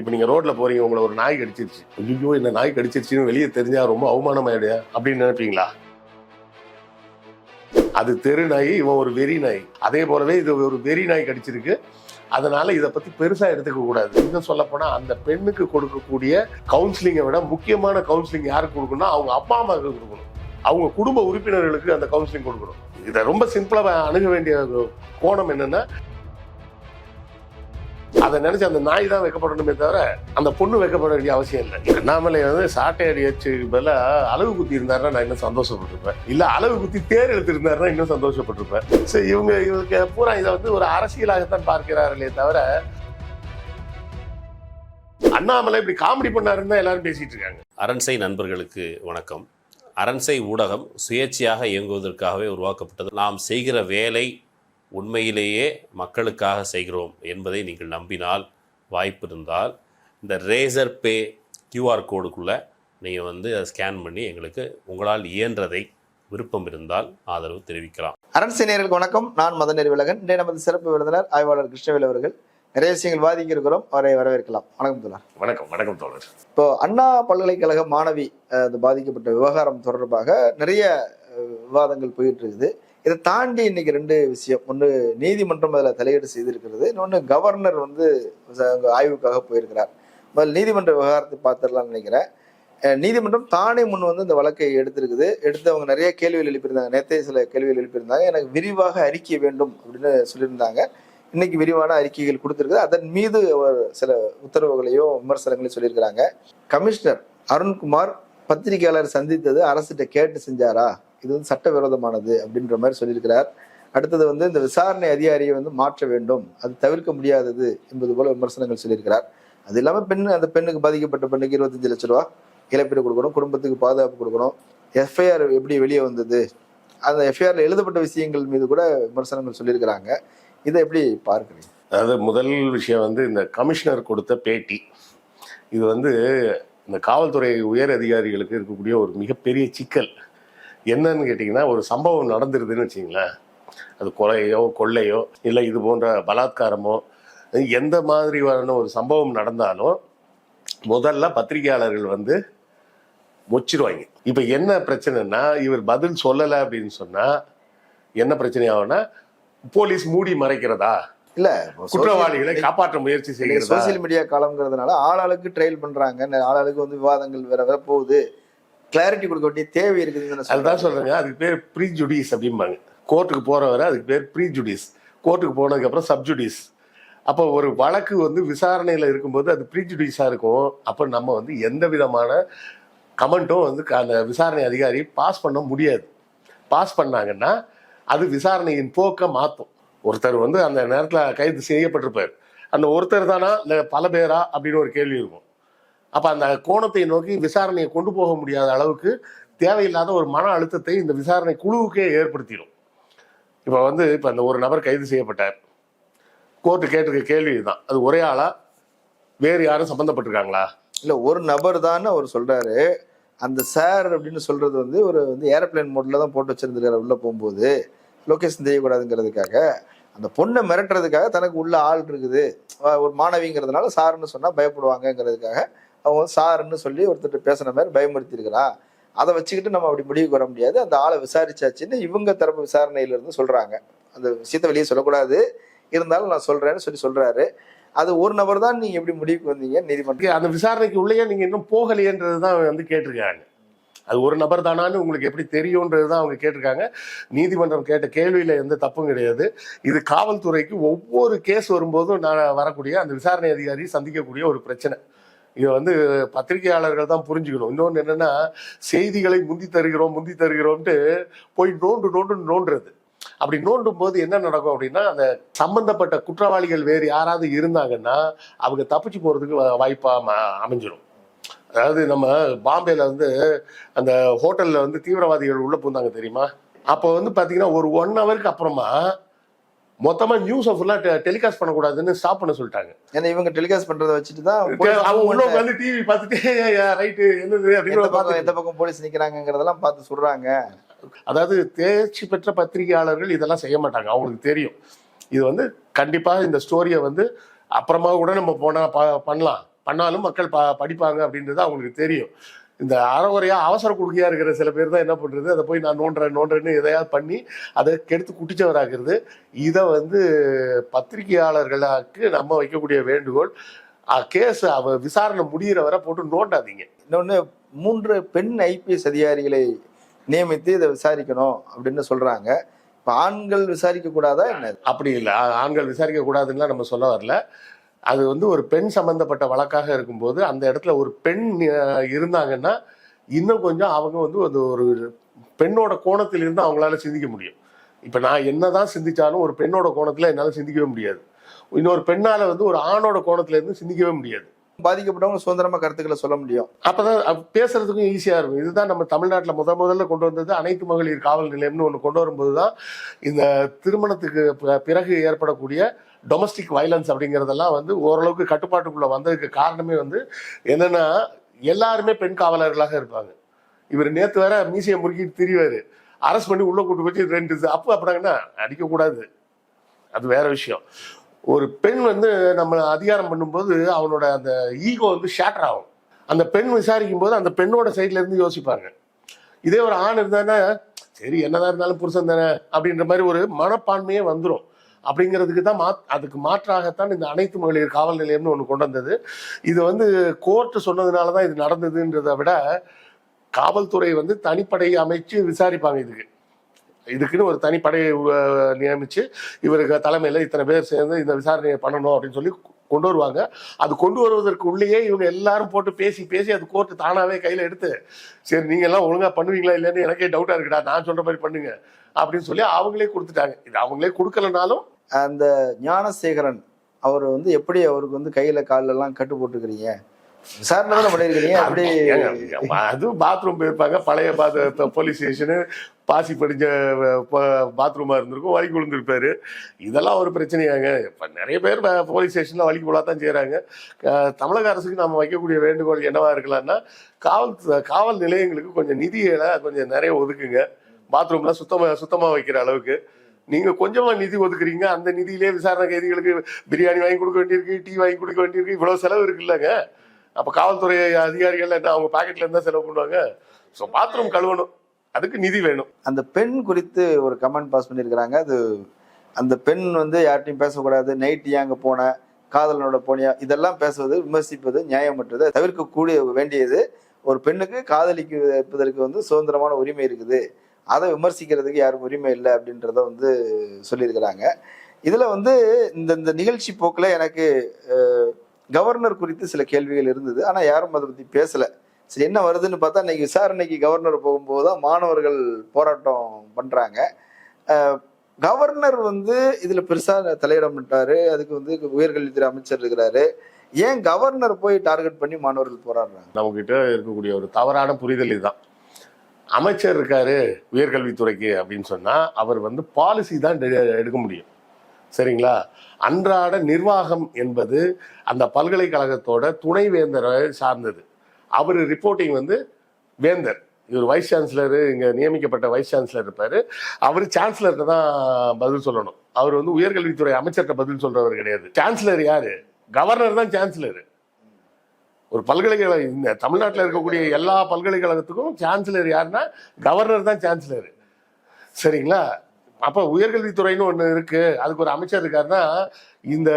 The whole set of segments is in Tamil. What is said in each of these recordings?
இப்போ நீங்கள் ரோட்டில் போறீங்க உங்களை ஒரு நாய் கடிச்சிருச்சு. ஐயோ இந்த நாய் கடிச்சிருச்சுன்னு வெளியே தெரிஞ்சால் ரொம்ப அவமானம் ஆயிடுயா அப்படின்னு நினைப்பீங்களா? அது தெரு நாய் இவன் ஒரு வெறி நாய். அதே போலவே இது ஒரு வெறி நாய் கடிச்சிருக்கு. அதனால இதை பத்தி பெருசா எடுத்துக்க கூடாது. இன்னும் சொல்ல போனா அந்த பெண்ணுக்கு கொடுக்கக்கூடிய கவுன்சிலிங்கை விட முக்கியமான கவுன்சிலிங் யாருக்கு கொடுக்கணும்னா அவங்க அப்பா அம்மாவுக்கு கொடுக்கணும். அவங்க குடும்ப உறுப்பினர்களுக்கு அந்த கவுன்சிலிங் கொடுக்கணும். இதை ரொம்ப சிம்பிளா அணுக வேண்டிய கோணம் என்னன்னா அதை நினச்சி அந்த நாய் தான் வைக்கப்படணுமே தவிர அந்த பொண்ணு வைக்கப்பட வேண்டிய அவசியம் இல்லை. அண்ணாமலை வந்து சாட்டை அடி வச்சு பதிலா அளவு குத்தி இருந்தாருன்னா நான் இன்னும் சந்தோஷப்பட்டிருப்பேன். இல்ல அளவு குத்தி தேர் எடுத்திருந்தாருன்னா இன்னும் சந்தோஷப்பட்டிருப்பேன். சரி இவங்க இவருக்கு பூரா இதை வந்து ஒரு அரசியலாகத்தான் பார்க்கிறார்களே தவிர அண்ணாமலை இப்படி காமெடி பண்ணாருன்னு தான் எல்லாரும் பேசிட்டு இருக்காங்க. அரண்சை நண்பர்களுக்கு வணக்கம். அரண்சை ஊடகம் சுயேட்சையாக இயங்குவதற்காகவே உருவாக்கப்பட்டது. நாம் செய்கிற வேலை உண்மையிலேயே மக்களுக்காக செய்கிறோம் என்பதை நீங்கள் நம்பினால் வாய்ப்பு இருந்தால் இந்த ரேசர் பே கியூஆர் கோடுக்குள்ளே நீங்கள் வந்து அதை ஸ்கேன் பண்ணி எங்களுக்கு உங்களால் இயன்றதை விருப்பம் இருந்தால் ஆதரவு தெரிவிக்கலாம். அரண்சை நேயர்களுக்கு வணக்கம். நான் மதன் விலகன் இன்றைய நமது சிறப்பு விருந்தினர் ஆய்வாளர் கிருஷ்ணவேல் அவர்கள். நிறைய விஷயங்கள் வாதிக்க இருக்கிறோம் அவரை வரவேற்கலாம். வணக்கம் துலா வணக்கம். வணக்கம் தோழர். இப்போ அண்ணா பல்கலைக்கழக மாணவி அது பாதிக்கப்பட்ட விவகாரம் தொடர்பாக நிறைய விவாதங்கள் போயிட்டு இருக்குது. இதை தாண்டி இன்னைக்கு ரெண்டு விஷயம். ஒன்று நீதிமன்றம் அதில் தலையீடு செய்திருக்கிறது. இன்னொன்று கவர்னர் வந்து ச- ஆய்வுக்காக போயிருக்கிறார். முதல் நீதிமன்ற விவகாரத்தை பார்த்துடலாம்னு நினைக்கிறேன். நீதிமன்றம் தானே முன் வந்து இந்த வழக்கை எடுத்திருக்குது. எடுத்து அவங்க நிறைய கேள்விகள் எழுப்பியிருந்தாங்க. நேற்றே சில கேள்விகள் எழுப்பியிருந்தாங்க. எனக்கு விரிவாக அறிக்கை வேண்டும் அப்படின்னு சொல்லியிருந்தாங்க. இன்னைக்கு விரிவான அறிக்கைகள் கொடுத்துருக்குது. அதன் மீது அவர் சில உத்தரவுகளையும் விமர்சனங்களையும் சொல்லியிருக்கிறாங்க. கமிஷனர் அருண்குமார் பத்திரிகையாளர் சந்தித்தது அரசிட்ட கேட்டு செஞ்சாரா? இது வந்து சட்டவிரோதமானது அப்படின்ற மாதிரி சொல்லியிருக்கிறார். அடுத்தது வந்து இந்த விசாரணை அதிகாரியை வந்து மாற்ற வேண்டும். அது தவிர்க்க முடியாதது என்பது போல விமர்சனங்கள் சொல்லியிருக்கிறார். அது இல்லாமல் பெண் அந்த பெண்ணுக்கு பாதிக்கப்பட்ட பெண்ணுக்கு இருபத்தஞ்சு லட்ச ரூபா இழப்பீடு கொடுக்கணும் குடும்பத்துக்கு பாதுகாப்பு கொடுக்கணும். எஃப்ஐஆர் எப்படி வெளியே வந்தது? அந்த எஃப்ஐஆர்ல எழுதப்பட்ட விஷயங்கள் மீது கூட விமர்சனங்கள் சொல்லியிருக்கிறாங்க. இதை எப்படி பார்க்குறீங்க? அதாவது முதல் விஷயம் வந்து இந்த கமிஷனர் கொடுத்த பேட்டி. இது வந்து இந்த காவல்துறை உயர் அதிகாரிகளுக்கு இருக்கக்கூடிய ஒரு மிகப்பெரிய சிக்கல். என்னன்னு கேட்டிங்கன்னா ஒரு சம்பவம் நடந்துருதுன்னு வச்சிங்களேன் அது கொலையோ கொள்ளையோ இல்லை இது போன்ற பலாத்காரமோ எந்த மாதிரியான ஒரு சம்பவம் நடந்தாலும் முதல்ல பத்திரிகையாளர்கள் வந்து மொச்சிருவாங்க இப்போ என்ன பிரச்சனைன்னா இவர் பதில் சொல்லலை அப்படின்னு சொன்னால் என்ன பிரச்சனை ஆகும்னா போலீஸ் மூடி மறைக்கிறதா? இல்ல குற்றவாளிகளை காப்பாற்ற முயற்சி செய்கிறதா? சோசியல் மீடியா காலம்ங்கிறதுனால ஆளாளுக்கு ட்ரையல் பண்றாங்க ஆளாளுக்கு வந்து விவாதங்கள் வேற வேற போகுது. கிளாரிட்டி கொடுக்க வேண்டிய தேவை இருக்குதுன்னு அதுதான் சொல்றேன். சொல்றேங்க. அதுக்கு பேர் ப்ரீ ஜுடிஸ் அப்படிம்பாங்க. கோர்ட்டுக்கு போறவரை அதுக்கு பேர் ப்ரீ ஜுடிஸ் கோர்ட்டுக்கு போனதுக்கு அப்புறம் சப்ஜுடிஸ் அப்போ ஒரு வழக்கு வந்து விசாரணையில இருக்கும்போது அது ப்ரீ ஜுடிஸா இருக்கும். அப்போ நம்ம வந்து எந்த விதமான கமெண்ட்டும் வந்து அந்த விசாரணை அதிகாரி பாஸ் பண்ண முடியாது. பாஸ் பண்ணாங்கன்னா அது விசாரணையின் போக்க மாற்றும் ஒருத்தர் வந்து அந்த நேரத்தில் கைது செய்யப்பட்டிருப்பார். அந்த ஒருத்தர் தானா? இல்லை பல பேரா? அப்படின்னு ஒரு கேள்வி இருக்கும். அப்போ அந்த கோணத்தை நோக்கி விசாரணையை கொண்டு போக முடியாத அளவுக்கு தேவையில்லாத ஒரு மன அழுத்தத்தை இந்த விசாரணை குழுவுக்கே ஏற்படுத்திடும். இப்போ வந்து இப்போ அந்த ஒரு நபர் கைது செய்யப்பட்டார். கோர்ட்டு கேட்டிருக்க கேள்வி தான் அது ஒரே ஆளா? வேறு யாரும் சம்மந்தப்பட்டிருக்காங்களா இல்ல ஒரு நபர் தான் அவர் சொல்றாரு. அந்த சார் அப்படின்னு சொல்றது வந்து ஒரு வந்து ஏரோப்ளேன் மோட்ல தான் போட்டு வச்சிருந்திருக்காரு உள்ள போகும்போது. லொக்கேஷன் தெரியக்கூடாதுங்கிறதுக்காக. அந்த பொண்ணை மிரட்டுறதுக்காக தனக்கு உள்ள ஆள் இருக்குது. ஒரு மாணவிங்கிறதுனால சாருன்னு சொன்னா பயப்படுவாங்கங்கிறதுக்காக அவங்க சாருன்னு சொல்லி ஒருத்தர் பேசுன மாதிரி பயமுறுத்திருக்கிறா அதை வச்சுக்கிட்டு நம்ம அப்படி முடிவுக்கு வர முடியாது. அந்த ஆளை விசாரிச்சாச்சுன்னு இவங்க தரப்பு விசாரணையிலிருந்து சொல்றாங்க. அந்த விஷயத்தை வெளியே சொல்லக்கூடாது. இருந்தாலும் நான் சொல்றேன்னு சொல்லி சொல்றாரு. அது ஒரு நபர் தான் நீங்க எப்படி முடிவுக்கு வந்தீங்க? நீதிமன்றம் அந்த விசாரணைக்கு உள்ளேயே நீங்க இன்னும் போகலையன்றது தான் வந்து கேட்டிருக்காங்க. அது ஒரு நபர் தானான்னு உங்களுக்கு எப்படி தெரியும்ன்றது தான் அவங்க கேட்டிருக்காங்க. நீதிமன்றம் கேட்ட கேள்வியில் எந்த தப்பும் கிடையாது. இது காவல்துறைக்கு ஒவ்வொரு கேஸ் வரும்போதும் நான் வரக்கூடிய அந்த விசாரணை அதிகாரி சந்திக்கக்கூடிய ஒரு பிரச்சனை. இதை வந்து பத்திரிகையாளர்கள் தான் புரிஞ்சுக்கணும். இன்னொன்று என்னென்னா செய்திகளை முந்தி தருகிறோம் முந்தி தருகிறோம்ட்டு போய் நோண்டு நோண்டு நோண்டுறது. அப்படி நோண்டும் போது என்ன நடக்கும் அப்படின்னா அந்த சம்பந்தப்பட்ட குற்றவாளிகள் வேறு யாராவது இருந்தாங்கன்னா அவங்க தப்பிச்சு போகிறதுக்கு வாய்ப்பாக அமைஞ்சிடும் ம- அதாவது நம்ம பாம்பேல வந்து அந்த ஹோட்டலில் வந்து தீவிரவாதிகள் உள்ளே பூந்தாங்க தெரியுமா? அப்போ வந்து பார்த்தீங்கன்னா ஒரு ஒன் ஹவருக்கு அப்புறமா மொத்தமா நியூஸை ஃபுல்லா டெலிகாஸ்ட் பண்ணக்கூடாதுன்னு ஸ்டாப் பண்ண சொல்லிட்டாங்க. ஏன்னா இவங்க டெலிகாஸ்ட் பண்றதை வச்சுட்டு தான் அவங்க உள்ள உட்காந்து டிவி பார்த்துட்டு ரைட்டு என்னது? அப்படின்னு பார்த்துட்டு. எந்த பக்கம் போலீஸ் நிக்கிறாங்கிறதெல்லாம் பார்த்து சொல்றாங்க. அதாவது தேர்ச்சி பெற்ற பத்திரிகையாளர்கள் இதெல்லாம் செய்ய மாட்டாங்க. அவங்களுக்கு தெரியும். இது வந்து கண்டிப்பா இந்த ஸ்டோரியை வந்து அப்புறமா கூட நம்ம போனா ப- பண்ணலாம். பண்ணாலும் மக்கள் ப படிப்பாங்க அப்படின்றது அவங்களுக்கு தெரியும். இந்த அறகுறையா அவசர குடுக்கையா இருக்கிற சில பேர் தான் என்ன பண்றது? அதை போய் நான் நோண்டுறேன் நோண்டுறேன்னு எதையாவது பண்ணி அதை கெடுத்து குட்டிச்சவராக்குறது. இதை வந்து பத்திரிகையாளர்களுக்கு நம்ம வைக்கக்கூடிய வேண்டுகோள். கேஸ் அவ விசாரணை முடியிற வரை போட்டு நோண்டாதீங்க. இன்னொன்னு மூன்று பெண் ஐபிஎஸ் அதிகாரிகளை நியமித்து இதை விசாரிக்கணும் அப்படின்னு சொல்றாங்க. இப்ப ஆண்கள் விசாரிக்க கூடாதா என்ன? அப்படி இல்லை. ஆண்கள் விசாரிக்க கூடாதுன்னா நம்ம சொல்ல வரல. அது வந்து ஒரு பெண் சம்பந்தப்பட்ட வழக்காக இருக்கும்போது அந்த இடத்துல ஒரு பெண் இருந்தாங்கன்னா இன்னும் கொஞ்சம் அவங்க வந்து ஒரு ஒரு பெண்ணோட கோணத்தில் இருந்து அவங்களால சிந்திக்க முடியும். இப்போ நான் என்னதான் சிந்திச்சாலும் ஒரு பெண்ணோட கோணத்தில் என்னால் சிந்திக்கவே முடியாது. இன்னொரு பெண்ணால வந்து ஒரு ஆணோட கோணத்துல இருந்து சிந்திக்கவே முடியாது. பாதிக்கப்பட்டவங்க சுதந்திரமா கருத்துக்களை சொல்ல முடியும். அப்பதான் அப்ப பேசுறதுக்கும் ஈஸியா இருக்கும். இதுதான் நம்ம தமிழ்நாட்டில் முத முதல்ல கொண்டு வந்தது அனைத்து மகளிர் காவல் நிலையம்னு ஒன்று கொண்டு வரும்போது தான் இந்த திருமணத்துக்கு பிறகு ஏற்படக்கூடிய டொமஸ்டிக் வைலன்ஸ் அப்படிங்கிறதெல்லாம் வந்து ஓரளவுக்கு கட்டுப்பாட்டுக்குள்ள வந்ததுக்கு காரணமே வந்து என்னன்னா எல்லாருமே பெண் காவலர்களாக இருப்பாங்க. இவர் நேற்று வேற மீசையை முறுக்கிட்டு திரிவாரு. அரெஸ்ட் பண்ணி உள்ள கூட்டு வச்சு ரெண்டு இது அப்போ அப்படின்னா அடிக்கக்கூடாது. அது வேற விஷயம். ஒரு பெண் வந்து நம்ம அதிகாரம் பண்ணும்போது அவனோட அந்த ஈகோ வந்து ஷேட்டர் ஆகும். அந்த பெண் விசாரிக்கும் போது அந்த பெண்ணோட சைட்ல இருந்து யோசிப்பாங்க. இதே ஒரு ஆண் இருந்தானே சரி என்னதான் இருந்தாலும் புருஷன் தானே அப்படின்ற மாதிரி ஒரு மனப்பான்மையே வந்துடும் அப்படிங்கிறதுக்கு தான் மா அதுக்கு மாற்றாகத்தான் இந்த அனைத்து மகளிர் காவல் நிலையம்னு ஒன்று கொண்டு வந்தது. இது வந்து கோர்ட்டு சொன்னதுனால தான் இது நடந்ததுன்றதை விட காவல்துறை வந்து தனிப்படை அமைச்சு விசாரிப்பாங்க இதுக்கு. இதுக்குன்னு ஒரு தனிப்படையை நியமித்து இவருக்கு தலைமையில் இத்தனை பேர் சேர்ந்து இந்த விசாரணையை பண்ணணும் அப்படின்னு சொல்லி கொண்டு வருவாங்க. அது கொண்டு வருவதற்கு உள்ளேயே இவங்க எல்லாரும் போட்டு பேசி பேசி அது கோர்ட்டு தானாவே கையில் எடுத்து சரி நீங்க எல்லாம் ஒழுங்கா பண்ணுவீங்களா இல்லைன்னு எனக்கே டவுட்டா இருக்குடா நான் சொல்ற மாதிரி பண்ணுங்க. அப்படின்னு சொல்லி அவங்களே கொடுத்துட்டாங்க. இது அவங்களே கொடுக்கலனாலும் அந்த ஞானசேகரன் அவர் வந்து எப்படி அவருக்கு வந்து கையில கால்லெல்லாம் கட்டு போட்டுக்கிறீங்க? விசாரணை தானே அப்படி ஏங்க, அது பாத்ரூம் போயிருப்பாங்க. பழைய பாத் போலீஸ் ஸ்டேஷனு பாசி படிஞ்ச பாத்ரூமா இருந்திருக்கும். வலிக்கு விழுந்திருப்பாரு. இதெல்லாம் ஒரு பிரச்சனையாங்க. இப்ப நிறைய பேர் போலீஸ் ஸ்டேஷன்ல வலிக்கு விழாதான் செய்யறாங்க அஹ், தமிழக அரசுக்கு நம்ம வைக்கக்கூடிய வேண்டுகோள் என்னவா இருக்கலாம்னா காவல் காவல் நிலையங்களுக்கு கொஞ்சம் நிதிகளை கொஞ்சம் நிறைய ஒதுக்குங்க. பாத்ரூம்லாம் சுத்தமா சுத்தமா வைக்கிற அளவுக்கு. நீங்க கொஞ்சமா நிதி ஒதுக்குறீங்க. அந்த நிதியிலே விசாரணை கைதிகளுக்கு பிரியாணி வாங்கி கொடுக்க வேண்டியிருக்கு டீ வாங்கி கொடுக்க வேண்டியிருக்கு. இவ்வளவு செலவு இருக்குல்லங்க. அப்ப காவல்துறை அதிகாரிகள் என்ன அவங்க பாக்கெட்ல இருந்தா செலவு பண்ணுவாங்க? ஸோ பாத்ரூம் கழுவணும். அதுக்கு நிதி வேணும். அந்த பெண் குறித்து ஒரு கமெண்ட் பாஸ் பண்ணியிருக்கிறாங்க. அது அந்த பெண் வந்து யார்ட்டையும் பேசக்கூடாது. நைட்டு ஏன் அங்க போன? காதலனோட போனியா? இதெல்லாம் பேசுவது விமர்சிப்பது நியாயமற்றது. தவிர்க்கக்கூடிய வேண்டியது ஒரு பெண்ணுக்கு காதலிப்பதற்கு வந்து சுதந்திரமான உரிமை இருக்குது. அதை விமர்சிக்கிறதுக்கு யாரும் உரிமை இல்லை அப்படின்றத வந்து சொல்லியிருக்கிறாங்க. இதில் வந்து இந்த இந்த நிகழ்ச்சி போக்கில் எனக்கு கவர்னர் குறித்து சில கேள்விகள் இருந்தது. ஆனால் யாரும் அதை பற்றி பேசலை. சரி என்ன வருதுன்னு பார்த்தா இன்னைக்கு விசாரணைக்கு கவர்னர் போகும்போது தான் மாணவர்கள் போராட்டம் பண்ணுறாங்க கவர்னர் வந்து இதில் பெருசாக தலையிடம் மாட்டாரு அதுக்கு வந்து உயர்கல்வித்துறை அமைச்சர் இருக்கிறாரு. ஏன் கவர்னர் போய் டார்கெட் பண்ணி மாணவர்கள் போராடுறாங்க? நம்மக்கிட்ட கிட்ட இருக்கக்கூடிய ஒரு தவறான புரிதல் இதுதான். அமைச்சர் இருக்காரு உயர்கல்வித்துறைக்கு அப்படின்னு சொன்னால் அவர் வந்து பாலிசி தான் எடுக்க முடியும். சரிங்களா? அன்றாட நிர்வாகம் என்பது அந்த பல்கலைக்கழகத்தோட துணைவேந்தரை சார்ந்தது. அவர் ரிப்போர்ட்டிங் வந்து வேந்தர். இவர் வைஸ் சான்சலர் இங்கே நியமிக்கப்பட்ட வைஸ் சான்சலர் இருப்பார். அவர் சான்சலர்கிட்ட தான் பதில் சொல்லணும். அவர் வந்து உயர்கல்வித்துறை அமைச்சர்கிட்ட பதில் சொல்றவர் கிடையாது. சான்சலர் யாரு? கவர்னர் தான் சான்சலர் ஒரு பல்கலைக்கழக இந்த தமிழ்நாட்டில் இருக்கக்கூடிய எல்லா பல்கலைக்கழகத்துக்கும் சான்சலர் யாருன்னா கவர்னர் தான் சான்சலர் சரிங்களா? அப்போ உயர்கல்வித்துறைன்னு ஒன்று இருக்கு. அதுக்கு ஒரு அமைச்சர் இருக்காருன்னா இந்த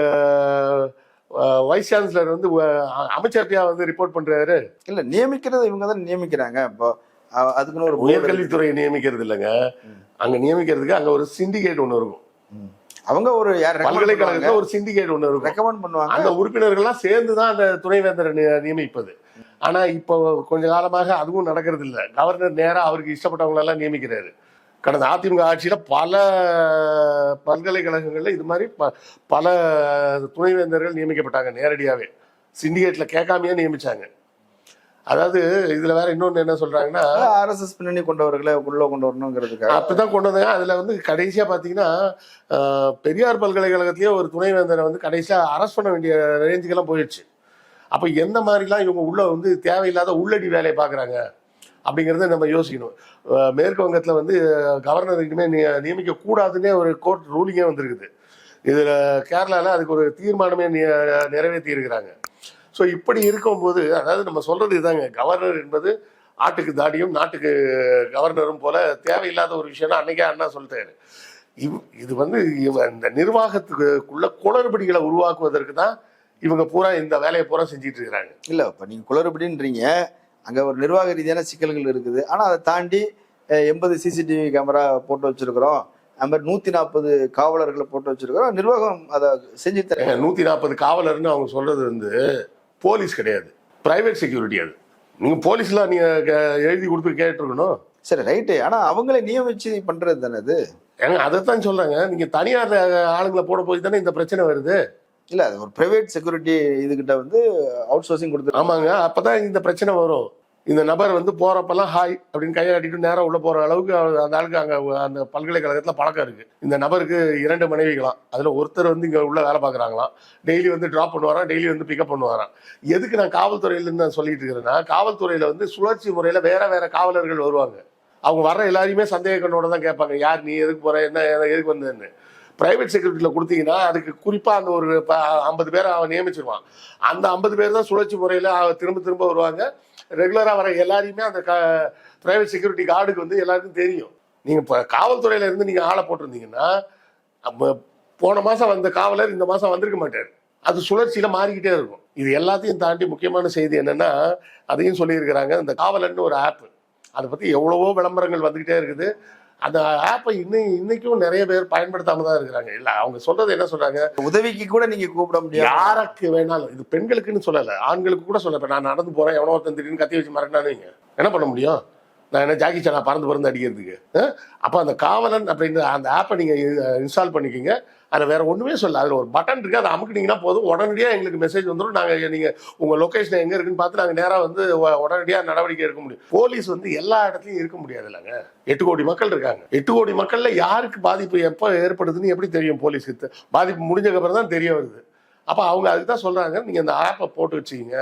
வைஸ் சான்சலர் வந்து அமைச்சர்கிட்டயா வந்து ரிப்போர்ட் பண்றாரு. இல்ல நியமிக்கிறது இவங்க தான் நியமிக்கிறாங்க. இப்போ அதுக்குன்னு ஒரு உயர்கல்வித்துறை நியமிக்கிறது இல்லைங்க. அங்க நியமிக்கிறதுக்கு அங்க ஒரு சிண்டிகேட் ஒன்று இருக்கும். அவங்க ஒரு யார் பல்கலைக்கழகத்துல ஒரு சிண்டிகேட் ஒன்று இருக்கும். ரெக்கமெண்ட் பண்ணுவாங்க. அந்த உறுப்பினர்கள்லாம் சேர்ந்து தான் அந்த துணைவேந்தரை நியமிப்பது. ஆனா இப்போ கொஞ்ச காலமாக அதுவும் நடக்கிறது இல்ல. கவர்னர் நேரா அவருக்கு இஷ்டப்பட்டவங்க எல்லாம் நியமிக்கிறாரு. கடந்த அதிமுக ஆட்சியில பல பல்கலைக்கழகங்கள்ல இது மாதிரி ப- பல துணைவேந்தர்கள் நியமிக்கப்பட்டாங்க நேரடியாவே. சிண்டிகேட்ல கேட்காமையே நியமிச்சாங்க. அதாவது இதுல வேற இன்னொன்னு என்ன சொல்றாங்கன்னா ஆர்எஸ்எஸ் பின்னணி கொண்டவர்களை உள்ள கொண்டு வரணுங்கிறதுக்காக. அப்படிதான் கொண்டு வந்தாங்க. அதுல வந்து கடைசியா பாத்தீங்கன்னா பெரியார் பல்கலைக்கழகத்திலேயே ஒரு துணைவேந்தரை வந்து கடைசியா அரெஸ்ட் பண்ண வேண்டிய ரேஞ்சுக்கெல்லாம் போயிடுச்சு. அப்ப எந்த மாதிரிலாம் இவங்க உள்ள வந்து தேவையில்லாத உள்ளடி வேலையை பாக்குறாங்க? அப்படிங்கிறத நம்ம யோசிக்கணும். மேற்கு வங்கத்தில் வந்து கவர்னர் இனிமே நிய- நியமிக்க கூடாதுன்னே ஒரு கோர்ட் ரூலிங்கே வந்திருக்குது. இதில் கேரளாவில் அதுக்கு ஒரு தீர்மானமே நி- நிறைவேற்றி இருக்கிறாங்க ஸோ இப்படி இருக்கும்போது அதாவது நம்ம சொல்றது இதாங்க. கவர்னர் என்பது ஆட்டுக்கு தாடியும் நாட்டுக்கு கவர்னரும் போல தேவையில்லாத ஒரு விஷயம்னா அன்னைக்கே அண்ணா சொல்லிட்டாரு. இவ் இது வந்து இவ இந்த நிர்வாகத்துக்குள்ள குளறுபடிகளை உருவாக்குவதற்கு தான் இவங்க பூரா இந்த வேலையை பூரா செஞ்சிட்டு இருக்கிறாங்க. இல்லை இப்போ நீங்கள் குளறுபடின்றீங்க. அங்க ஒரு நிர்வாக ரீதியான சிக்கல்கள் இருக்குது. ஆனா அதை தாண்டி எண்பது சிசிடிவி கேமரா போட்டு வச்சிருக்கிறோம். அது மாதிரி நூத்தி நாற்பது காவலர்களை போட்டு வச்சிருக்கிறோம். நிர்வாகம் அதை செஞ்சு தர நூத்தி நாற்பது காவலர்னு அவங்க சொல்றது வந்து போலீஸ் கிடையாது. பிரைவேட் செக்யூரிட்டி அது. நீங்க போலீஸ்லாம் நீங்க க- எழுதி கொடுத்து கேட்டிருக்கணும். சரி ரைட்டு ஆனா அவங்களே நியமிச்சு பண்றது தானே அது? ஏங்க அதைத்தான் சொல்றாங்க. நீங்க தனியார் ஆளுங்களை போட போய் தானே இந்த பிரச்சனை வருது? இல்ல அது ஒரு பிரைவேட் செக்யூரிட்டி இதுகிட்ட வந்து அவுட் சோர்சிங் கொடுத்து ஆமாங்க அப்பதான் இந்த பிரச்சனை வரும். இந்த நபர் வந்து போறப்பெல்லாம் ஹாய் அப்படின்னு கையை கட்டிட்டு நேராக உள்ள போற அளவுக்கு அந்த ஆளுக்கு அங்க அந்த பல்கலைக்கழகத்துல பழக்கம் இருக்கு. இந்த நபருக்கு இரண்டு மனைவிகளாம். அதுல ஒருத்தர் வந்து இங்க உள்ள வேலை பாக்குறாங்களாம் டெய்லி வந்து டிராப் பண்ணுவாராம் டெய்லி வந்து பிக்கப் பண்ணுவாராம். எதுக்கு நான் காவல்துறையில இருந்து நான் சொல்லிட்டு இருக்கிறேன்னா காவல்துறையில வந்து சுழற்சி முறையில வேற வேற காவலர்கள் வருவாங்க. அவங்க வர்ற எல்லாரையுமே சந்தேக கண்ணோட தான் கேட்பாங்க. யார் நீ எதுக்கு போற? என்ன எதுக்கு வந்தேன்னு. பிரைவேட் செக்யூரிட்டியில கொடுத்தீங்கன்னா அதுக்கு குறிப்பாக அந்த ஒரு ஐம்பது பேரை அவன் நியமிச்சிருவான். அந்த ஐம்பது பேர் தான் சுழற்சி முறையில் திரும்ப திரும்ப வருவாங்க. ரெகுலராக வர எல்லாரையுமே அந்த க பிரைவேட் செக்யூரிட்டி கார்டுக்கு வந்து எல்லாருக்கும் தெரியும். நீங்கள் இப்போ காவல்துறையில இருந்து நீங்கள் ஆளை போட்டிருந்தீங்கன்னா போன மாதம் வந்த காவலர் இந்த மாதம் வந்திருக்க மாட்டார். அது சுழற்சியில் மாறிக்கிட்டே இருக்கும். இது எல்லாத்தையும் தாண்டி முக்கியமான செய்தி என்னென்னா அதையும் சொல்லியிருக்கிறாங்க. இந்த காவலர்னு ஒரு ஆப் அதை பற்றி எவ்வளவோ விளம்பரங்கள் வந்துக்கிட்டே இருக்குது. அந்த ஆப்பை இன்னும் இன்னைக்கும் நிறைய பேர் பயன்படுத்தாம தான் இருக்கிறாங்க. இல்ல அவங்க சொல்றது என்ன சொல்றாங்க? உதவிக்கு கூட நீங்க கூப்பிட முடியாது. யாருக்கு வேணாலும் இது பெண்களுக்குன்னு சொல்லல. ஆண்களுக்கு கூட சொல்ல நான் நடந்து போறேன் எவனோ ஒருத்தன் திடீர்னு கத்தி வச்சு மறக்கினானு வைங்க. என்ன பண்ண முடியும்? நான் என்ன ஜாக்கி சானா பறந்து பறந்து அடிக்கிறதுக்கு? அப்ப அந்த காவலன் அப்படின்ற அந்த ஆப்பை நீங்க இன்ஸ்டால் பண்ணிக்கிங்க. அதில் வேற ஒண்ணுமே சொல்ல அதுல ஒரு பட்டன் இருக்கு அதை அமுக்குனீங்கன்னா போதும். உடனடியா எங்களுக்கு மெசேஜ் வந்துடும் நாங்க நீங்க உங்க லொகேஷன் எங்க இருக்குன்னு பார்த்து நாங்க நேரா வந்து உடனடியாக உடனடியா நடவடிக்கை எடுக்க முடியும். போலீஸ் வந்து எல்லா இடத்துலயும் இருக்க முடியாது இல்லைங்க எட்டு கோடி மக்கள் இருக்காங்க. எட்டு கோடி மக்கள்ல யாருக்கு பாதிப்பு எப்போ ஏற்படுதுன்னு எப்படி தெரியும் போலீஸ்க்கு பாதிப்பு முடிஞ்சதுக்கு அப்புறம் தான் தெரிய வருது. அப்ப அவங்க அதுக்கு தான் சொல்றாங்க. நீங்க அந்த ஆப்பை போட்டு வச்சுக்கிங்க.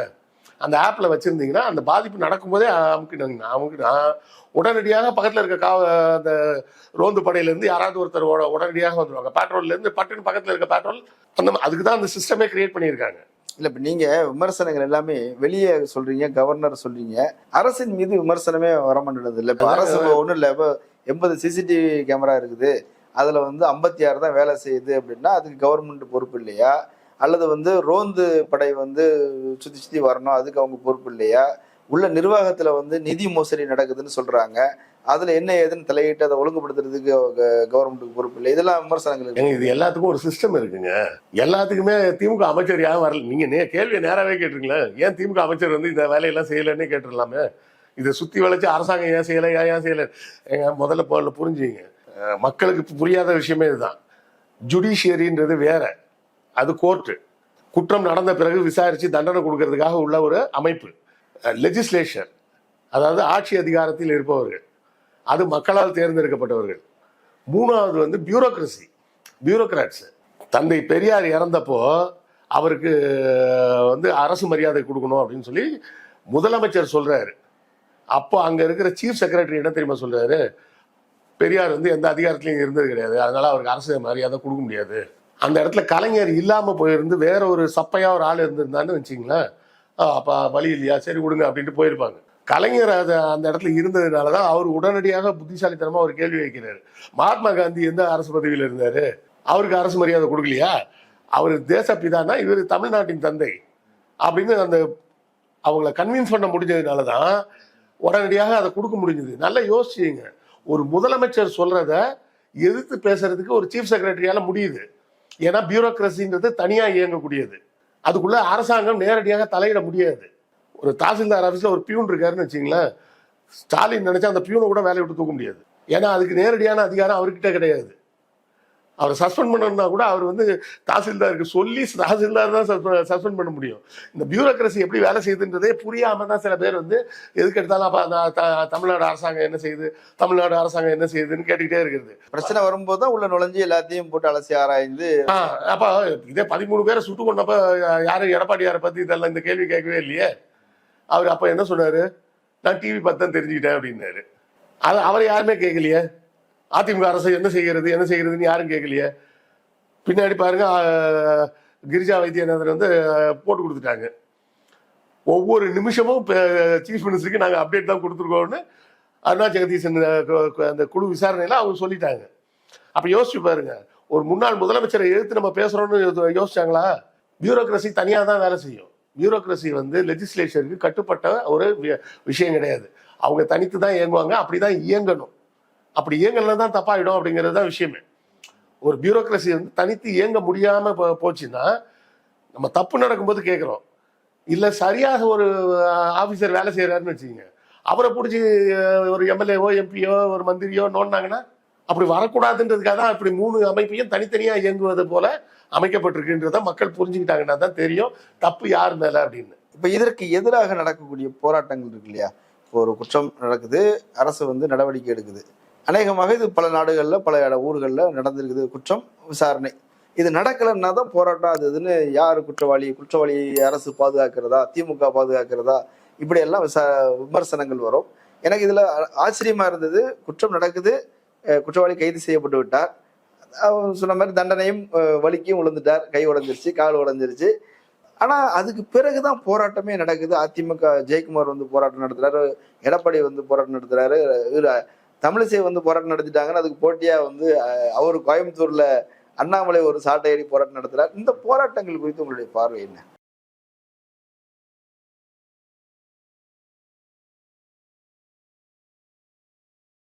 அந்த ஆப்ல வச்சிருந்தீங்கன்னா அந்த பாதிப்பு நடக்கும்போதே அமுக்கினாங்க அமுக்கினா உடனடியாக பக்கத்துல இருக்க காவ அந்த ரோந்து படையில இருந்து யாராவது ஒருத்தர் உட- உடனடியாக வந்துருவாங்க. பெட்ரோல்ல இருந்து பட்டுன்னு பக்கத்துல இருக்க பெட்ரோல் அந்த அதுக்கு தான் அந்த சிஸ்டமே கிரியேட் பண்ணியிருக்காங்க. இல்ல இப்ப நீங்க விமர்சனங்கள் எல்லாமே வெளியே சொல்றீங்க கவர்னர் சொல்றீங்க. அரசின் மீது விமர்சனமே வரமாட்டேங்குது. இல்ல இப்ப அரசு ஒண்ணும் இல்ல. இப்ப எண்பது சிசிடிவி கேமரா இருக்குது. அதுல வந்து ஐம்பத்தி ஆறு தான் வேலை செய்யுது அப்படின்னா அதுக்கு கவர்மெண்ட் பொறுப்பு இல்லையா? அல்லது வந்து ரோந்து படை வந்து சுத்தி சுத்தி வரணும் அதுக்கு அவங்க பொறுப்பு இல்லையா? உள்ள நிர்வாகத்துல வந்து நிதி மோசடி நடக்குதுன்னு சொல்றாங்க. அதுல என்ன ஏதுன்னு தலையிட்டு அதை ஒழுங்குபடுத்துறதுக்கு கவர்மெண்ட்டுக்கு பொறுப்பு இல்லை. இதெல்லாம் விமர்சனங்கள் இது எல்லாத்துக்கும் ஒரு சிஸ்டம் இருக்குங்க. எல்லாத்துக்குமே திமுக அமைச்சர் ஏன் வரல. நீங்க நே கேள்வியை நேராவே கேட்டுருங்களேன் ஏன் திமுக அமைச்சர் வந்து இந்த வேலையெல்லாம் செய்யலைன்னே கேட்டுடலாமே? இதை சுத்தி வளைச்சு அரசாங்கம் ஏன் செய்யலை ஏன் ஏன் செய்யலை? முதல்ல புரிஞ்சுங்க. மக்களுக்கு புரியாத விஷயமே இதுதான். ஜுடிஷியரின்றது வேற. அது கோர்ட்டு குற்றம் நடந்த பிறகு விசாரிச்சு தண்டனை கொடுக்கறதுக்காக உள்ள ஒரு அமைப்பு. லெஜிஸ்லேஷர் அதாவது ஆட்சி அதிகாரத்தில் இருப்பவர்கள். அது மக்களால் தேர்ந்தெடுக்கப்பட்டவர்கள். மூணாவது வந்து பியூரோக்ரசி பியூரோக்ராட்ஸ் தந்தை பெரியார் இறந்தப்போ அவருக்கு வந்து அரசு மரியாதை கொடுக்கணும் அப்படின்னு சொல்லி முதலமைச்சர் சொல்றாரு. அப்போ அங்க இருக்கிற சீஃப் செக்ரட்டரி என்ன தெரியுமா சொல்றாரு? பெரியார் வந்து எந்த அதிகாரத்திலையும் இருந்தது கிடையாது. அதனால அவருக்கு அரசு மரியாதை கொடுக்க முடியாது. அந்த இடத்துல கலைஞர் இல்லாமல் போயிருந்து வேற ஒரு சப்பையாக ஒரு ஆள் இருந்திருந்தான்னு வச்சுங்களேன் அப்போ வழி இல்லையா? சரி கொடுங்க அப்படின்ட்டு போயிருப்பாங்க. கலைஞர் அதை அந்த இடத்துல இருந்ததுனால தான் அவர் உடனடியாக புத்திசாலித்தனமாக ஒரு கேள்வி வைக்கிறார். மகாத்மா காந்தி எந்த அரசு பதவியில் இருந்தார்? அவருக்கு அரசு மரியாதை கொடுக்கலையா? அவர் தேசப்பிதானா? இவர் தமிழ்நாட்டின் தந்தை அப்படின்னு அந்த அவங்கள கன்வின்ஸ் பண்ண முடிஞ்சதுனால தான் உடனடியாக அதை கொடுக்க முடிஞ்சது. நல்லா யோசிச்சுங்க ஒரு முதலமைச்சர் சொல்கிறத எதிர்த்து பேசுறதுக்கு ஒரு சீஃப் செக்ரட்டரியால் முடியுது. ஏன்னா பியூரோக்ரஸின்றது தனியா இயங்கக்கூடியது. அதுக்குள்ள அரசாங்கம் நேரடியாக தலையிட முடியாது. ஒரு தாசில்தார் ஆஃபீஸ்ல ஒரு பியூன் இருக்காருன்னு வச்சுங்களேன் ஸ்டாலின் நினைச்சா அந்த பியூனை கூட வேலையை விட்டு தூக்க முடியாது. ஏன்னா அதுக்கு நேரடியான அதிகாரம் அவர்கிட்ட கிடையாது. அவரை சஸ்பெண்ட் பண்ணணும்னா கூட அவர் வந்து தாசில்தாருக்கு சொல்லி தாசில்தார் தான் சஸ்பெண்ட் பண்ண முடியும். இந்த பியூரோக்ரஸி எப்படி வேலை செய்யுதுன்றதே புரியாம தான் சில பேர் வந்து எதுக்கு எடுத்தாலும் தமிழ்நாடு அரசாங்கம் என்ன செய்யுது தமிழ்நாடு அரசாங்கம் என்ன செய்யுதுன்னு கேட்டுக்கிட்டே இருக்கிறது பிரச்சனை வரும்போது தான் உள்ள நுழைஞ்சு எல்லாத்தையும் போட்டு அலசி ஆராய்ந்து அப்ப இதே பதிமூணு பேரை சுட்டு கொண்டப்ப யாரும் எடப்பாடியாரை பத்தி இதெல்லாம் இந்த கேள்வி கேட்கவே இல்லையே? அவர் அப்ப என்ன சொன்னாரு? நான் டிவி பார்த்து தான் தெரிஞ்சுக்கிட்டேன் அப்படின்னாரு. அது அவரை யாருமே கேட்கலையே? அதிமுக அரசு என்ன செய்கிறது என்ன செய்கிறதுன்னு யாரும் கேட்கலையே. பின்னாடி பாருங்க கிரிஜா வைத்தியநாதன் வந்து போட்டு கொடுத்துட்டாங்க. ஒவ்வொரு நிமிஷமும் சீஃப் மினிஸ்டருக்கு நாங்கள் அப்டேட் தான் கொடுத்துருக்கோம்னு அருணா ஜெகதீசன் கு- அந்த குழு விசாரணையில் அவங்க சொல்லிட்டாங்க. அப்போ யோசிச்சு பாருங்க ஒரு முன்னாள் முதலமைச்சரை எதிர்த்து நம்ம பேசுகிறோன்னு யோசிச்சாங்களா? பியூரோக்ரஸி தனியாக தான் வேலை செய்யும். பியூரோக்ரஸி வந்து லெஜிஸ்லேஷனுக்கு கட்டுப்பட்ட ஒரு விஷயம் கிடையாது. அவங்க தனித்து தான் இயங்குவாங்க அப்படி தான் இயங்கணும். அப்படி இயங்கல தான் தப்பாயிடும் அப்படிங்கிறது தான் விஷயமே. ஒரு பியூரோக்ரஸி வந்து தனித்து இயங்க முடியாம போ- போச்சுன்னா நம்ம தப்பு நடக்கும்போது கேட்குறோம். இல்லை சரியாக ஒரு ஆஃபீஸர் வேலை செய்கிறாருன்னு வச்சுக்கோங்க. அவரை பிடிச்சி ஒரு எம்எல்ஏவோ எம்பியோ ஒரு மந்திரியோ நோண்டினாங்கன்னா அப்படி வரக்கூடாதுன்றதுக்காக தான் அப்படி மூணு அமைப்பையும் தனித்தனியாக இயங்குவது போல அமைக்கப்பட்டிருக்குன்றத மக்கள் புரிஞ்சுக்கிட்டாங்கன்னா தான் தெரியும் தப்பு யார் மேலே அப்படின்னு. இப்போ இதற்கு எதிராக நடக்கக்கூடிய போராட்டங்கள் இருக்கு இல்லையா? இப்போ ஒரு குற்றம் நடக்குது அரசு வந்து நடவடிக்கை எடுக்குது. அநேகமாக இது பல நாடுகளில் பல ஊர்களில் நடந்திருக்குது குற்றம் விசாரணை. இது நடக்கலைன்னா தான் போராட்டம். அது இதுன்னு யார் குற்றவாளி குற்றவாளி அரசு பாதுகாக்கிறதா திமுக பாதுகாக்கிறதா? இப்படியெல்லாம் விசா விமர்சனங்கள் வரும். எனக்கு இதில் ஆச்சரியமாக இருந்தது குற்றம் நடக்குது குற்றவாளி கைது செய்யப்பட்டு விட்டார். அவர் சொன்ன மாதிரி தண்டனையும் வலிக்கும் விழுந்துட்டார் கை உடைஞ்சிருச்சு கால் உடைஞ்சிருச்சு. ஆனால் அதுக்கு பிறகு தான் போராட்டமே நடக்குது. அதிமுக ஜெயக்குமார் வந்து போராட்டம் நடத்துகிறாரு எடப்பாடி வந்து போராட்டம் நடத்துகிறாரு தமிழிசை வந்து போராட்டம் நடத்திட்டாங்கன்னு அதுக்கு போட்டியா வந்து அவர் கோயம்புத்தூர்ல அண்ணாமலை ஒரு சாட்டை ஏறி போராட்டம் நடத்துறாரு. இந்த போராட்டங்கள் குறித்து உங்களுடைய பார்வை என்ன?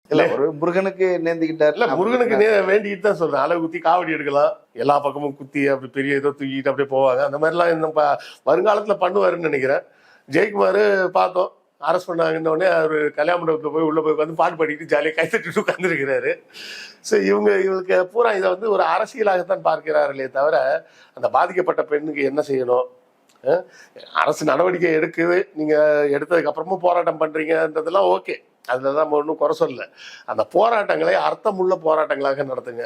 இல்ல ஒரு முருகனுக்கு நேர்ந்துகிட்டாரு. இல்ல முருகனுக்கு நே- வேண்டிட்டு தான் சொல்றேன். அலை குத்தி காவடி எடுக்கலாம். எல்லா பக்கமும் குத்தி அப்படி பெரிய ஏதோ தூக்கிட்டு அப்படியே போவாங்க. அந்த மாதிரிலாம் இன்னும் ப- வருங்காலத்துல பண்ணுவாருன்னு நினைக்கிறேன். ஜெயக்குமார் பார்த்தோம். அரெஸ்ட் பண்ணாங்கன்ன உடனே அவர் கல்யாண மண்டபத்தில் போய் உள்ள போய் உட்காந்து பாட்டு பாடிக்கிட்டு ஜாலியாக கை தட்டிட்டு உட்காந்துருக்கிறாரு ஸோ இவங்க இவங்களுக்கு பூரா இதை வந்து ஒரு அரசியலாகத்தான் பார்க்கிறார்களே தவிர அந்த பாதிக்கப்பட்ட பெண்ணுக்கு என்ன செய்யணும்? அரசு நடவடிக்கை எடுக்குது. நீங்க எடுத்ததுக்கு அப்புறமும் போராட்டம் பண்றீங்கன்றதெல்லாம் ஓகே அதுல தான் ஒன்றும் குறை சொல்லல. அந்த போராட்டங்களை அர்த்தமுள்ள போராட்டங்களாக நடத்துங்க.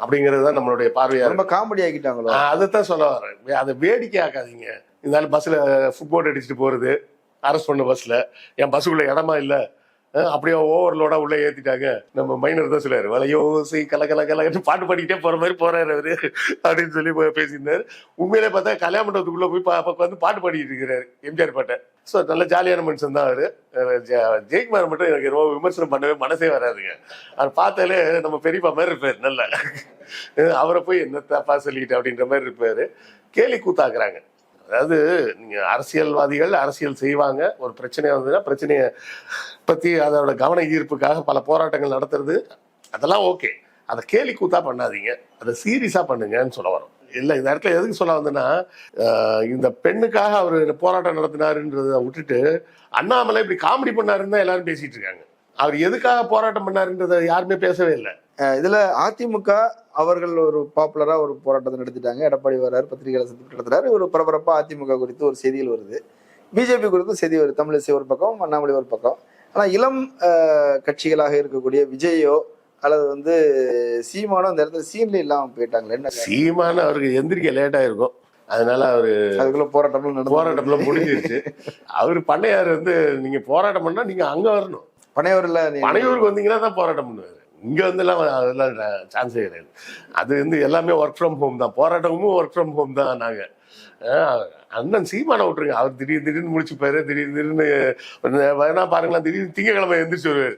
அப்படிங்கிறது தான் நம்மளுடைய பார்வையா ரொம்ப காமெடி ஆக்கிட்டாங்களோ? இருக்கு அதைத்தான் சொல்ல வரேன் அதை வேடிக்கை ஆக்காதீங்க. இருந்தாலும் பஸ்ல ஃபுட்போர்ட் அடிச்சுட்டு போறது. அரெஸ்ட் பண்ண பஸ்ல என் பஸ்ஸுக்குள்ள இடமா இல்ல. அப்படியே ஓவர்லோடா உள்ள ஏத்திட்டாங்க. நம்ம மைனர் தான் சொல்லுவார் வலையோ சி கல கல கலன்னு பாட்டு பாடிக்கிட்டே போற மாதிரி போறாரு அவரு அப்படின்னு சொல்லி பேசியிருந்தார் பேசியிருந்தாரு. உண்மையிலே பார்த்தா கல்யாண போய் பா- வந்து பாட்டு பாடிட்டு இருக்கிறாரு எம்ஜிஆர் பாட்டை. ஸோ நல்ல ஜாலியான மனுஷன் தான் அவரு. ஜெ- ஜெயக்குமார் மட்டும் எனக்கு ரொம்ப விமர்சனம் பண்ணவே மனசே வராதுங்க. அவர் பார்த்தாலே நம்ம பெரியப்பா மாதிரி இருப்பாரு நல்ல. அவரை போய் என்ன தப்பா சொல்லிட்டு அப்படின்ற மாதிரி இருப்பாரு. கேலி கூத்தாக்குறாங்க. அதாவது நீங்க அரசியல்வாதிகள் அரசியல் செய்வாங்க. ஒரு பிரச்சனை வந்ததுன்னா பிரச்சனையை பத்தி அதோட கவன ஈர்ப்புக்காக பல போராட்டங்கள் நடத்துறது. அதெல்லாம் ஓகே. அதை கேலி கூத்தா பண்ணாதீங்க. அதை சீரியஸா பண்ணுங்கன்னு சொல்ல வரோம். இல்லை இந்த இடத்துல எதுக்கு சொல்ல வந்தேன்னா இந்த பெண்ணுக்காக அவர் போராட்டம் நடத்தினாருன்றதை விட்டுட்டு அண்ணாமலை இப்படி காமெடி பண்ணாருன்னு தான் எல்லாரும் பேசிட்டு இருக்காங்க. அவர் எதுக்காக போராட்டம் பண்ணாருன்றதை யாருமே பேசவே இல்லை. இதுல அதிமுக அவர்கள் ஒரு பாப்புலரா ஒரு போராட்டத்தை நடத்திட்டாங்க. எடப்பாடி வர்றாரு பத்திரிகையாளர் சந்திப்பு நடத்துறாரு. ஒரு பரபரப்பா அதிமுக குறித்து ஒரு செய்திகள் வருது. பிஜேபி குறித்து செய்தி வருது. தமிழிசை ஒரு பக்கம் அண்ணாமலை ஒரு பக்கம். ஆனா இளம் கட்சிகளாக இருக்கக்கூடிய விஜயோ அல்லது வந்து சீமானோ அந்த இடத்துல சீன்ல இல்லாம போயிட்டாங்களே. என்ன? சீமான அவருக்கு எந்திரிக்க லேட் ஆயிருக்கும். அதனால அவரு அதுக்குள்ள நடந்து போராட்டம்ல முடிஞ்சிருச்சு. அவர் பண்ணையார் வந்து நீங்க போராட்டம் பண்ணா நீங்க அங்க வரணும். பனையூர்ல பனையூருக்கு வந்தீங்கன்னா தான் போராட்டம் பண்ணுவாரு. இங்க வந்து எல்லாம் அதெல்லாம் சான்ஸே கிடையாது. அது வந்து எல்லாமே ஒர்க் ஃப்ரம் ஹோம் தான். போராட்டமும் ஒர்க் ஃப்ரம் ஹோம் தான் நாங்க. அண்ணன் சீமான விட்டுருங்க. அவர் திடீர் திடீர்னு முடிச்சுப்பாரு திடீர் திடீர்னு வேணா பாருங்களேன் திடீர்னு திங்கக்கிழமை எந்திரிச்சு வருவார்.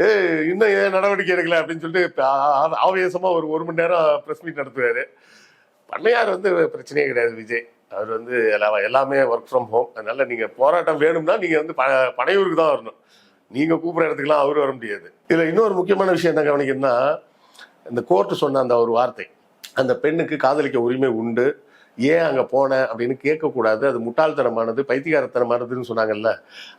ஏ இன்னும் ஏன் நடவடிக்கை எடுக்கல அப்படின்னு சொல்லிட்டு ஆவேசமாக ஆவேசமா ஒரு ஒரு மணி நேரம் ப்ரெஸ் மீட் நடத்துவாரு. பண்ணையார் வந்து பிரச்சனையே கிடையாது விஜய். அவர் வந்து எல்லா எல்லாமே ஒர்க் ஃப்ரம் ஹோம் அதனால நீங்க போராட்டம் வேணும்னா நீங்க வந்து ப- பனையூருக்கு தான் வரணும். நீங்க கூப்பிடுற இடத்துக்குலாம் அவரு வர முடியாது. இதுல இன்னொரு முக்கியமான விஷயம் என்ன கவனிக்கணும்னா இந்த கோர்ட்டு சொன்ன அந்த ஒரு வார்த்தை அந்த பெண்ணுக்கு காதலிக்க உரிமை உண்டு ஏன் அங்க போன அப்படின்னு கேட்கக்கூடாது அது முட்டாள்தனமானது பைத்தியகாரத்தனமானதுன்னு சொன்னாங்கல்ல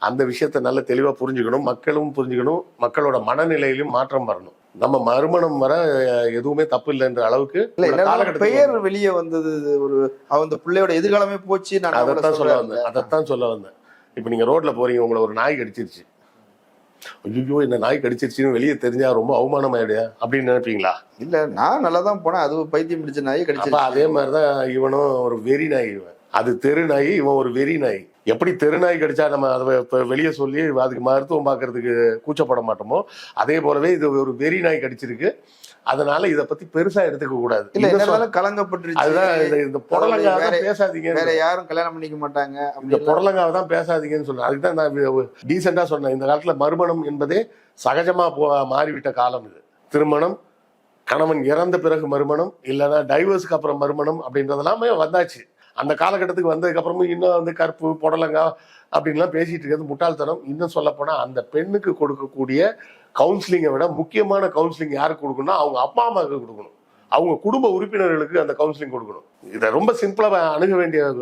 அந்த விஷயத்த நல்ல தெளிவா புரிஞ்சுக்கணும் மக்களும் புரிஞ்சுக்கணும் மக்களோட மனநிலையிலும் மாற்றம் வரணும். நம்ம மறுமணம் வர எதுவுமே தப்பு இல்லைன்ற அளவுக்கு பெயர் வெளியே வந்தது ஒரு அந்த பிள்ளையோட எதிர்காலமே போச்சு நான் அதைத்தான் சொல்ல. வந்தேன் அதைத்தான் சொல்ல வந்தேன். இப்போ நீங்க ரோட்ல போறீங்க உங்களை ஒரு நாய் கடிச்சிருச்சு. ஐயோ இந்த நாய் கடிச்சிருச்சுன்னு வெளியே தெரிஞ்சா ரொம்ப அவமானம் ஆயிடுயா அப்படின்னு நினைப்பீங்களா? இல்ல நான் நல்லா தான் போனேன். அது பைத்தியம் பிடிச்ச நாயை கடிச்சிருச்சு. அதே மாதிரிதான் இவனும் ஒரு வெறி நாய் இவன். அது தெரு நாய் இவன் ஒரு வெறி நாய். எப்படி தெரு நாய் கடிச்சா நம்ம அதை வெளியே சொல்லி அதுக்கு மருத்துவம் பார்க்கறதுக்கு கூச்சப்பட மாட்டோமோ அதே போலவே இது ஒரு வெறி நாய் கடிச்சிருக்கு. அதனால இத பத்தி பெருசா எடுத்துக்க கூடாது. இல்ல கலங்கப்பட்டுருச்சு. அதுதான் இந்த- புடலங்காவை தான் பேசாதீங்க வேற யாரும் கல்யாணம் பண்ணிக்க மாட்டாங்க இந்த புடலங்காவை தான் பேசாதீங்கன்னு சொல்றேன் அதுக்கு தான் நான் டீசெண்டா சொன்னேன். இந்த காலத்துல மறுமணம் என்பதே சகஜமா போ மாறிவிட்ட காலம் இது. திருமணம் கணவன் இறந்த பிறகு மறுமணம் இல்லைன்னா டைவர்ஸ்க்கு அப்புறம் மறுமணம் அப்படின்றதெல்லாமே வந்தாச்சு. அந்த காலகட்டத்துக்கு வந்ததுக்கு அப்புறமும் இன்னும் வந்து கற்பு புடலங்காய் அப்படின்லாம் பேசிட்டு இருக்கிறது முட்டாள்தனம். இன்னும் சொல்ல போனா அந்த பெண்ணுக்கு கொடுக்கக்கூடிய கவுன்சிலிங்கை விட முக்கியமான கவுன்சிலிங் யாருக்கு கொடுக்கணும்னா அவங்க அப்பா அம்மாவுக்கு கொடுக்கணும். அவங்க குடும்ப உறுப்பினர்களுக்கு அந்த கவுன்சிலிங் கொடுக்கணும். இதை ரொம்ப சிம்பிளாக அணுக வேண்டிய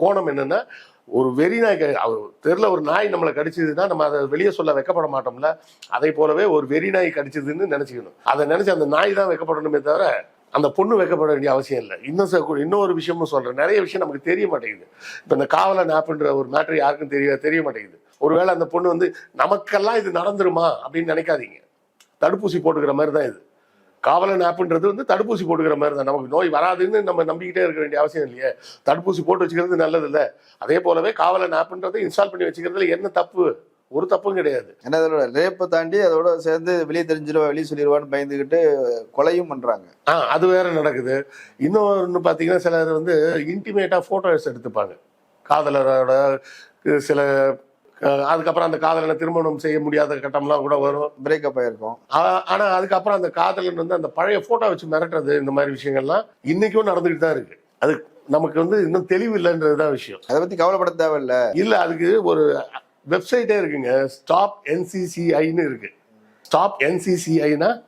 கோணம் என்னென்னா ஒரு வெறி நாய் க- தெருல ஒரு நாய் நம்மளை கடிச்சதுன்னா நம்ம அதை வெளியே சொல்ல வைக்கப்பட மாட்டோம்ல. அதை போலவே ஒரு வெறி நாய் கடிச்சதுன்னு நினச்சிக்கணும். அதை நினச்சி அந்த நாய் தான் வைக்கப்படணுமே தவிர அந்த பொண்ணு வைக்கப்பட வேண்டிய அவசியம் இல்லை. இன்னும் இன்னொரு விஷயமும் சொல்கிறேன் நிறைய விஷயம் நமக்கு தெரிய மாட்டேங்குது. இப்போ இந்த காவலன் ஆப்புன்ற ஒரு மேட்ரு யாருக்கும் தெரிய தெரிய மாட்டேங்குது. ஒருவேளை அந்த பொண்ணு வந்து நமக்கெல்லாம் இது நடந்துருமா? அப்படின்னு நினைக்காதீங்க. தடுப்பூசி போட்டுக்கிற மாதிரி தான் இது. காவலன் ஆப்ன்றது வந்து தடுப்பூசி போட்டுக்கிற மாதிரி தான் நமக்கு நோய் வராதுன்னு நம்ம நம்பிக்கிட்டே இருக்க வேண்டிய அவசியம் இல்லையே. தடுப்பூசி போட்டு வச்சுக்கிறது நல்லது இல்ல அதே போலவே காவலன் ஆப்ன்றதை இன்ஸ்டால் பண்ணி வச்சுக்கிறதுல என்ன தப்பு? ஒரு தப்பும் கிடையாது. ஏன்னா அதோட ரேப்பை தாண்டி அதோட சேர்ந்து வெளியே தெரிஞ்சிருவா வெளியே சொல்லிடுவான்னு பயந்துகிட்டு கொலையும் பண்றாங்க. ஆ அது வேற நடக்குது. இன்னொன்று பார்த்தீங்கன்னா சிலர் வந்து இன்டிமேட்டாக ஃபோட்டோஸ் எடுத்துப்பாங்க. காதலரோட சில அதுக்கப்புறம் அந்த காதலனை திருமணம் செய்ய முடியாத கட்டம்லாம் கூட வரும். பிரேக்கப் ஆயிருக்கும். ஆ- ஆனா அதுக்கப்புறம் அந்த காதலன் வந்து அந்த பழைய போட்டோ வச்சு மிரட்டுறது இந்த மாதிரி விஷயங்கள்லாம் இன்னைக்கும் நடந்துகிட்டு தான் இருக்கு. அது நமக்கு வந்து இன்னும் தெளிவு இல்லைன்றதுதான் விஷயம். அதை பத்தி கவலைப்பட தேவையில்ல. இல்ல அதுக்கு ஒரு வெப்சைட்டே இருக்குங்க. ஸ்டாப் என்சிசிஐன்னு இருக்கு. ஸ்டாப் என்சிசிஐனா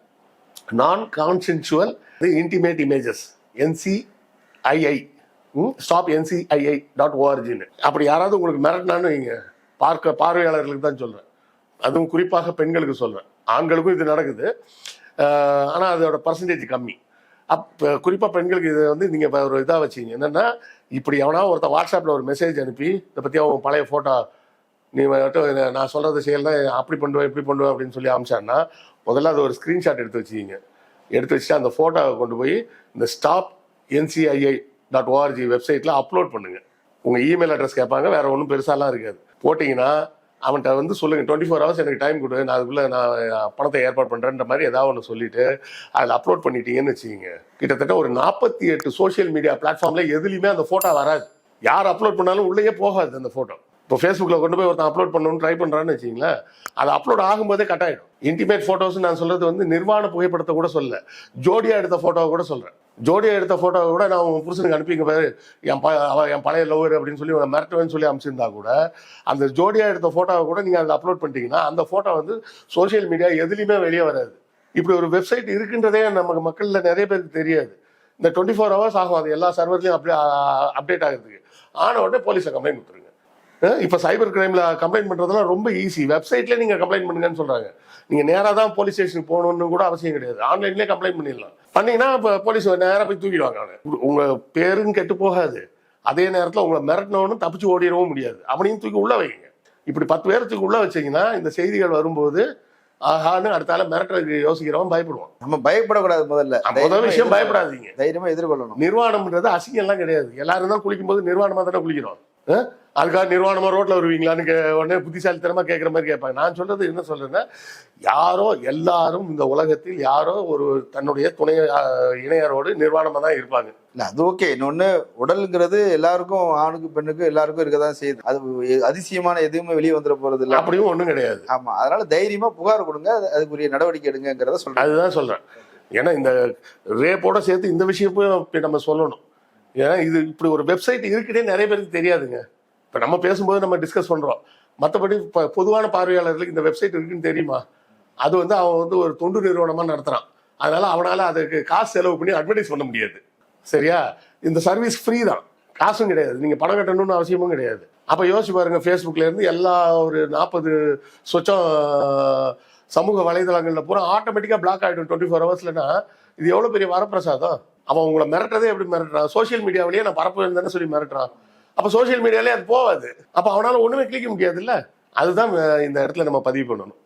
நான் consensual intimate images NCII stop NCII dot ஓஆர்ஜின்னு அப்படி யாராவது உங்களுக்கு மிரட்டினான்னு வைங்க. பார்க்க பார்வையாளர்களுக்கு தான் சொல்றேன். அதுவும் குறிப்பாக பெண்களுக்கு சொல்றேன். ஆண்களுக்கும் இது நடக்குது. ஆனால் அதோட பர்சன்டேஜ் கம்மி. அப்ப குறிப்பாக பெண்களுக்கு இதை வந்து நீங்கள் ஒரு இதாக வச்சிங்க. என்னென்னா இப்படி எவனா ஒருத்தன் வாட்ஸ்அப்பில் ஒரு மெசேஜ் அனுப்பி இதை பற்றி அவன் பழைய ஃபோட்டோ நீ மட்டும் நான் சொல்கிறது செய்யலாம் அப்படி பண்ணுவேன் இப்படி பண்ணுவேன் அப்படின்னு சொல்லி அமிச்சான்னா முதல்ல அது ஒரு ஸ்க்ரீன்ஷாட் எடுத்து வச்சுக்கிங்க. எடுத்து வச்சுட்டு அந்த ஃபோட்டோவை கொண்டு போய் இந்த ஸ்டாப் என்சிஐஐ டாட் ஓஆர்ஜி வெப்சைட்டில் அப்லோட் பண்ணுங்கள் உங்கள் இமெயில் அட்ரஸ் கேட்பாங்க வேற ஒன்றும் பெருசாலாம் இருக்காது. போட்டிங்கன்னா அவன்கிட்ட வந்து சொல்லுங்க டுவெண்ட்டி ஃபோர் ஹவர்ஸ் எனக்கு டைம் கொடு நான் அதுக்குள்ள நான் பணத்தை ஏற்பாடு பண்றேன்ற மாதிரி ஏதாவது ஒன்று சொல்லிட்டு அதில் அப்லோட் பண்ணிட்டீங்கன்னு வச்சுக்கோங்க. கிட்டத்தட்ட ஒரு நாற்பத்தி எட்டு சோஷியல் மீடியா பிளாட்ஃபார்ம்ல எதுலையுமே அந்த போட்டோ வராது. யார் அப்லோட் பண்ணாலும் உள்ளேயே போகாது அந்த போட்டோ இப்போ ஃபேஸ்புக்கில் கொண்டு போய் ஒருத்தன் அப்லோட் பண்ணணும்னு ட்ரை பண்ணுறான்னு வச்சிங்களேன் அது அப்லோட் ஆகும்போதே கட்டாயிடும் இன்டிமேட் ஃபோட்டோஸ் நான் சொல்றது வந்து நிர்வாண புகைப்படத்தை கூட சொல்ல ஜோடியா எடுத்த ஃபோட்டோவை கூட சொல்றேன். ஜோடியை எடுத்த ஃபோட்டோவை கூட நான் உன் புருஷனுக்கு அனுப்பிங்க. பாரு என் ப அவ என் பழைய லவர் அப்படின்னு சொல்லி உன்னை மிரட்டுவேன்னு சொல்லி அனுப்பிச்சிருந்தா கூட அந்த ஜோடியாக எடுத்த ஃபோட்டோவை கூட நீங்கள் அதில் அப்லோட் பண்ணிட்டீங்கன்னா அந்த ஃபோட்டோ வந்து சோஷியல் மீடியா எதுலேயுமே வெளியே வராது. இப்படி ஒரு வெப்சைட் இருக்குன்றதே நமக்கு மக்களில் நிறைய பேருக்கு தெரியாது. இந்த டுவெண்ட்டி ஃபோர் ஹவர்ஸ் ஆகும். அது எல்லா சர்வர்லையும் அப்படியே அப்டேட் ஆகிறதுக்கு. ஆன உடனே போலீஸை கம்ப்ளைண்ட் கொடுத்துருங்க. இப்ப சைபர் கிரைம்ல கம்ப்ளைண்ட் பண்றதெல்லாம் ரொம்ப ஈஸி வெப்சைட்ல நீங்க கம்ப்ளைண்ட் பண்ணுங்கன்னு சொல்றாங்க. நீங்க நேரா தான் போலீஸ் ஸ்டேஷனுக்கு போகணும்னு கூட அவசியம் கிடையாது. ஆன்லைன்லயே கம்ப்ளைண்ட் பண்ணிடலாம். பண்ணீங்கன்னா இப்ப போலீஸ் நேரா போய் தூக்கிடுவாங்க அவனை. உங்க பேரும் கெட்டு போகாது. அதே நேரத்துல உங்களை மிரட்டினவனும் தப்பிச்சு ஓடிடவும் முடியாது. அவனையும் தூக்கி உள்ள வைங்க. இப்படி பத்து பேரத்துக்கு உள்ள வச்சீங்கன்னா இந்த செய்திகள் வரும்போது ஆஹான்னு அடுத்தால மிரட்டுறதுக்கு யோசிக்கிறவன் பயப்படுவான். நம்ம பயப்படக்கூடாது முதல்ல. முதல் விஷயம். பயப்படாதீங்க. தைரியமா எதிர்கொள்ளணும். நிர்வாணம்ன்றது அசிங்கம் எல்லாம் கிடையாது. எல்லாரும் தான் குளிக்கும் போது நிர்வாணமா தானே குளிக்கிறோம்? அதுக்காக நிர்வாணமா ரோட்ல வருவீங்களான்னு கே- உடனே புத்திசாலித்தனமா கேட்குற மாதிரி கேட்பாங்க. நான் சொல்றது என்ன சொல்றேன்னா யாரோ எல்லாரும் இந்த உலகத்தில் யாரோ ஒரு தன்னுடைய துணை இணையரோடு நிர்வாணமா தான் இருப்பாங்க. இல்ல அது ஓகே. இன்னொன்னு உடல்ங்கிறது எல்லாருக்கும் ஆணுக்கு பெண்ணுக்கு எல்லாருக்கும் இருக்கதான் செய்யுது. அது அதிசயமான எதுவுமே வெளியே வந்துட போறது இல்ல. அப்படியும் ஒண்ணும் கிடையாது. ஆமா. அதனால தைரியமா புகார் கொடுங்க. அது- அதுக்குரிய நடவடிக்கை எடுங்கிறத சொல்றேன். அதுதான் சொல்றேன். ஏன்னா இந்த ரேப்போட சேர்த்து இந்த இப்ப நம்ம சொல்லணும். ஏன்னா இது இப்படி ஒரு வெப்சைட் இருக்குன்னே நிறைய பேருக்கு தெரியாதுங்க. இப்ப நம்ம பேசும்போது நம்ம டிஸ்கஸ் பண்றோம். மற்றபடி இப்போ பொதுவான பார்வையாளர்களுக்கு இந்த வெப்சைட் இருக்குன்னு தெரியுமா? அது வந்து அவன் வந்து ஒரு தொண்டு நிறுவனமா நடத்துறான். அதனால அவனால அதுக்கு காசு செலவு பண்ணி அட்வர்டைஸ் பண்ண முடியாது. சரியா? இந்த சர்வீஸ் ஃப்ரீ தான். காசும் கிடையாது. நீங்க பணம் கட்டணும்னு அவசியமும் கிடையாது. அப்ப யோசிச்சு பாருங்க ஃபேஸ்புக்ல இருந்து எல்லா ஒரு நாற்பது சொச்சம் சமூக வலைதளங்கள்ல பூரா ஆட்டோமேட்டிக்கா பிளாக் ஆயிடும் டுவெண்ட்டி ஃபோர் ஹவர்ஸ்லனா இது எவ்வளவு பெரிய வரப்பிரசாதம்? அவன் உங்களை மிரட்டுறதே எப்படி மிரட்டுறான்? சோஷியல் மீடியாவிலேயே நான் பரப்பு தானே சொல்லி மிரட்டுறான். அப்ப சோஷியல் மீடியாலே அது போகாது. அப்ப அவனால ஒண்ணுமே கிளிக்க முடியாதுல்ல? அதுதான் இந்த இடத்துல நம்ம பதிவு பண்ணணும்.